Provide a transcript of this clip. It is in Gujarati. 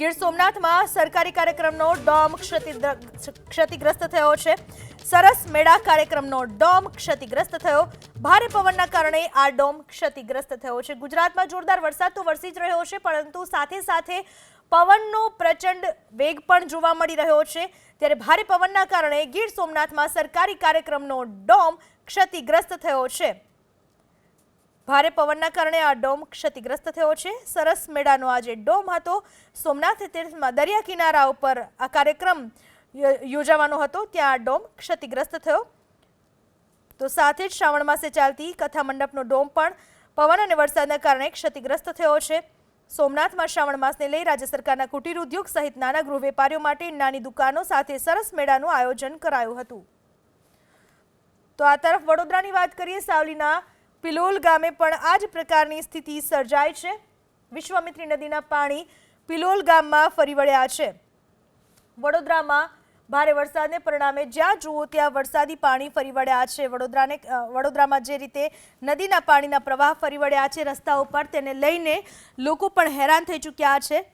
ગીર સોમનાથમાં સરકારી કાર્યક્રમનો ડોમ ક્ષતિગ્રસ્ત થયો છે. સરસ મેળા કાર્યક્રમનો ડોમ ક્ષતિગ્રસ્ત થયો. ભારે પવનના કારણે આ ડોમ ક્ષતિગ્રસ્ત થયો છે. ગુજરાતમાં જોરદાર વરસાદ તો વરસી જ રહ્યો છે, પરંતુ સાથે સાથે પવનનો પ્રચંડ વેગ પણ જોવા મળી રહ્યો છે. ત્યારે ભારે પવનના કારણે ગીર સોમનાથમાં સરકારી કાર્યક્રમનો ડોમ ક્ષતિગ્રસ્ત થયો છે. ભારે પવનના કારણે આ ડોમ ક્ષતિગ્રસ્ત થયો છે. સરસ મેળાનો આજે ડોમ હતો. સોમનાથ તીર્થમાં દરિયા કિનારા ઉપર આ કાર્યક્રમ યોજાવાનો હતો. ત્યાં આ ડોમ ક્ષતિગ્રસ્ત થયો. તો સાથે જ શ્રાવણ માસે ચાલતી કથા મંડપનો ડોમ પણ પવન અને વરસાદના કારણે ક્ષતિગ્રસ્ત થયો છે. સોમનાથમાં શ્રાવણ માસને લઈ રાજ્ય સરકારના કુટીર ઉદ્યોગ સહિત નાના ગૃહ વેપારીઓ માટે નાની દુકાનો સાથે સરસ મેળાનું આયોજન કરાયું હતું. તો આ તરફ વડોદરાની વાત કરીએ, સાવલીના પિલોલ ગામે પણ આ જ પ્રકારની સ્થિતિ સર્જાય છે. વિશ્વામિત્રી નદીના પાણી પિલોલ ગામમાં ફરી વળ્યા છે. વડોદરામાં ભારે વરસાદને પરિણામે જ્યાં જુઓ ત્યાં વરસાદી પાણી ફરી વળ્યા છે. વડોદરાને વડોદરામાં જે રીતે નદીના પાણીના પ્રવાહ ફરી વળ્યા છે રસ્તા ઉપર તેને લઈને લોકો પણ હેરાન થઈ ચૂક્યા છે.